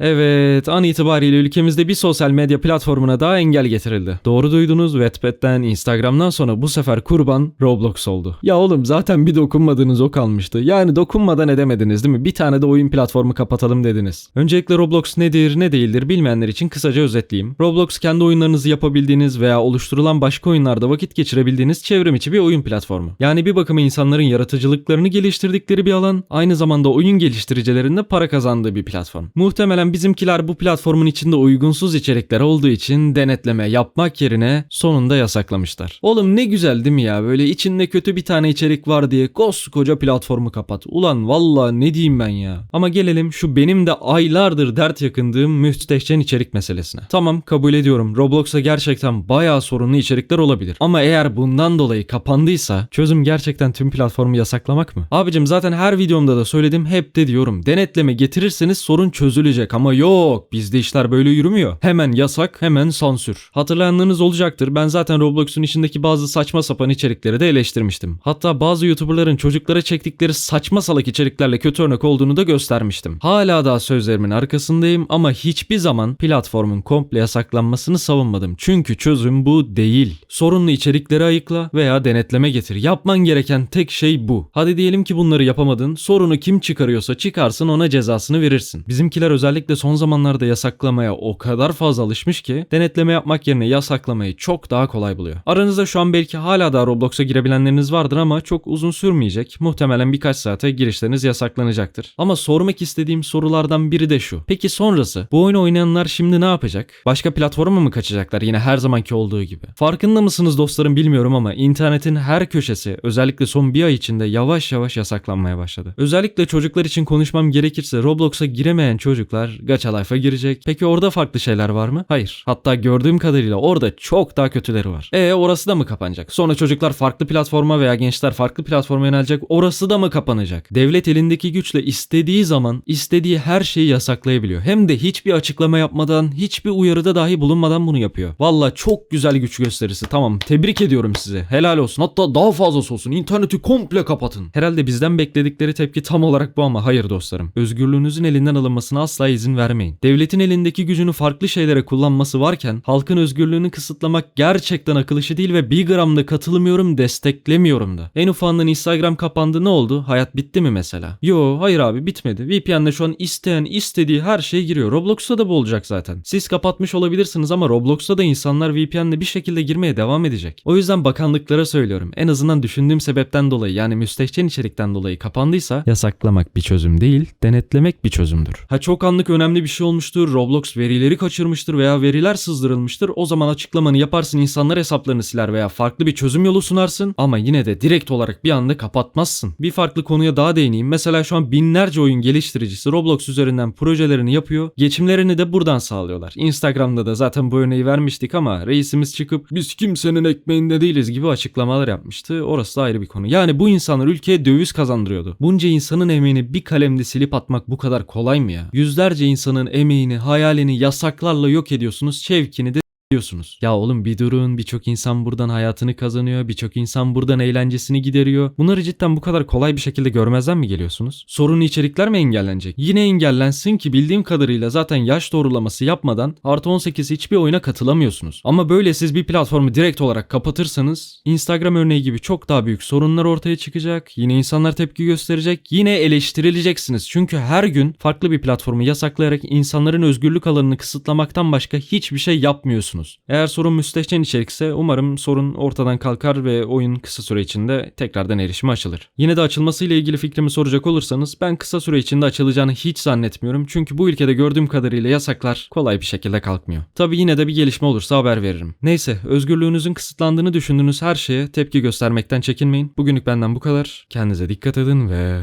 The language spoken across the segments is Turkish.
Evet, an itibariyle ülkemizde bir sosyal medya platformuna daha engel getirildi. Doğru duydunuz, Wattpad'den, Instagram'dan sonra bu sefer kurban Roblox oldu. Ya oğlum zaten bir dokunmadığınız o kalmıştı. Yani dokunmadan edemediniz değil mi? Bir tane de oyun platformu kapatalım dediniz. Öncelikle Roblox nedir, ne değildir bilmeyenler için kısaca özetleyeyim. Roblox kendi oyunlarınızı yapabildiğiniz veya oluşturulan başka oyunlarda vakit geçirebildiğiniz çevrim içi bir oyun platformu. Yani bir bakıma insanların yaratıcılıklarını geliştirdikleri bir alan, aynı zamanda oyun geliştiricilerinde para kazandığı bir platform. Muhtemelen bizimkiler bu platformun içinde uygunsuz içerikler olduğu için denetleme yapmak yerine sonunda yasaklamışlar. Oğlum ne güzel değil mi ya böyle içinde kötü bir tane içerik var diye koskoca platformu kapat. Ulan valla ne diyeyim ben ya. Ama gelelim şu benim de aylardır dert yakındığım müstehcen içerik meselesine. Tamam kabul ediyorum Roblox'a gerçekten bayağı sorunlu içerikler olabilir. Ama eğer bundan dolayı kapandıysa çözüm gerçekten tüm platformu yasaklamak mı? Abicim zaten her videomda da söyledim hep de diyorum. Denetleme getirirseniz sorun çözülecek ama yok bizde işler böyle yürümüyor. Hemen yasak hemen sansür. Hatırlayanlarınız olacaktır ben zaten Roblox'un içindeki bazı saçma sapan içerikleri de eleştirmiştim. Hatta bazı YouTuber'ların çocuklara çektikleri saçma salak içeriklerle kötü örnek olduğunu da göstermiştim. Hala daha sözlerimin arkasındayım ama hiçbir zaman platformun komple yasaklanmasını savunmadım. Çünkü çözüm bu değil. Sorunlu içerikleri ayıkla veya denetleme getir. Yapman gereken tek şey bu. Hadi diyelim ki bunları yapamadın. Sorunu kim çıkarıyorsa çıkarsın ona cezasını verirsin. Bizimkiler özellikle son zamanlarda yasaklamaya o kadar fazla alışmış ki denetleme yapmak yerine yasaklamayı çok daha kolay buluyor. Aranızda şu an belki hala daha Roblox'a girebilenleriniz vardır ama çok uzun sürmeyecek. Muhtemelen birkaç saate girişleriniz yasaklanacaktır. Ama sormak istediğim sorulardan biri de şu. Peki sonrası? Bu oyunu oynayanlar şimdi ne yapacak? Başka platforma mı kaçacaklar yine her zamanki olduğu gibi? Farkında mısınız dostlarım bilmiyorum ama internetin her köşesi özellikle son bir ay içinde yavaş yavaş yasaklanmaya başladı. Özellikle çocuklar için konuşmam gerekirse Roblox'a giremeyen çocuklar Gacha Life'a girecek. Peki orada farklı şeyler var mı? Hayır. Hatta gördüğüm kadarıyla orada çok daha kötüleri var. E orası da mı kapanacak? Sonra çocuklar farklı platforma veya gençler farklı platforma yönelecek. Orası da mı kapanacak? Devlet elindeki güçle istediği zaman istediği her şeyi yasaklayabiliyor. Hem de hiçbir açıklama yapmadan, hiçbir uyarıda dahi bulunmadan bunu yapıyor. Valla çok güzel güç gösterisi. Tamam tebrik ediyorum size. Helal olsun. Hatta daha fazlası olsun. İnterneti komple kapatın. Herhalde bizden bekledikleri tepki tam olarak bu ama hayır dostlarım. Özgürlüğünüzün elinden alınmasına asla izin vermeyin. Devletin elindeki gücünü farklı şeylere kullanması varken halkın özgürlüğünü kısıtlamak gerçekten akıl işi değil ve bir gram da katılmıyorum desteklemiyorum da. En ufağından Instagram kapandı ne oldu? Hayat bitti mi mesela? Yo hayır abi bitmedi. VPN'de şu an isteyen istediği her şeye giriyor. Roblox'ta da bu olacak zaten. Siz kapatmış olabilirsiniz ama Roblox'ta da insanlar VPN'le bir şekilde girmeye devam edecek. O yüzden bakanlıklara söylüyorum. En azından düşündüğüm sebepten dolayı yani müstehcen içerikten dolayı kapandıysa yasaklamak bir çözüm değil, denetlemek bir çözümdür. Ha çok anlık önemli bir şey olmuştur. Roblox verileri kaçırmıştır veya veriler sızdırılmıştır. O zaman açıklamanı yaparsın insanlar hesaplarını siler veya farklı bir çözüm yolu sunarsın ama yine de direkt olarak bir anda kapatmazsın. Bir farklı konuya daha değineyim. Mesela şu an binlerce oyun geliştiricisi Roblox üzerinden projelerini yapıyor. Geçimlerini de buradan sağlıyorlar. Instagram'da da zaten bu örneği vermiştik ama reisimiz çıkıp biz kimsenin ekmeğinde değiliz gibi açıklamalar yapmıştı. Orası da ayrı bir konu. Yani bu insanlar ülkeye döviz kazandırıyordu. Bunca insanın emeğini bir kalemde silip atmak bu kadar kolay mı ya? Yüzlerce insanın emeğini, hayalini yasaklarla yok ediyorsunuz. Şevkini de diyorsunuz. Ya oğlum bir durun birçok insan buradan hayatını kazanıyor. Birçok insan buradan eğlencesini gideriyor. Bunları cidden bu kadar kolay bir şekilde görmezden mi geliyorsunuz? Sorunlu içerikler mi engellenecek? Yine engellensin ki bildiğim kadarıyla zaten yaş doğrulaması yapmadan artı 18 hiçbir oyuna katılamıyorsunuz. Ama böyle siz bir platformu direkt olarak kapatırsanız Instagram örneği gibi çok daha büyük sorunlar ortaya çıkacak. Yine insanlar tepki gösterecek. Yine eleştirileceksiniz. Çünkü her gün farklı bir platformu yasaklayarak insanların özgürlük alanını kısıtlamaktan başka hiçbir şey yapmıyorsunuz. Eğer sorun müstehcen içerikse umarım sorun ortadan kalkar ve oyun kısa süre içinde tekrardan erişime açılır. Yine de açılmasıyla ilgili fikrimi soracak olursanız ben kısa süre içinde açılacağını hiç zannetmiyorum. Çünkü bu ülkede gördüğüm kadarıyla yasaklar kolay bir şekilde kalkmıyor. Tabi yine de bir gelişme olursa haber veririm. Neyse özgürlüğünüzün kısıtlandığını düşündüğünüz her şeye tepki göstermekten çekinmeyin. Bugünlük benden bu kadar. Kendinize dikkat edin ve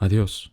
adios.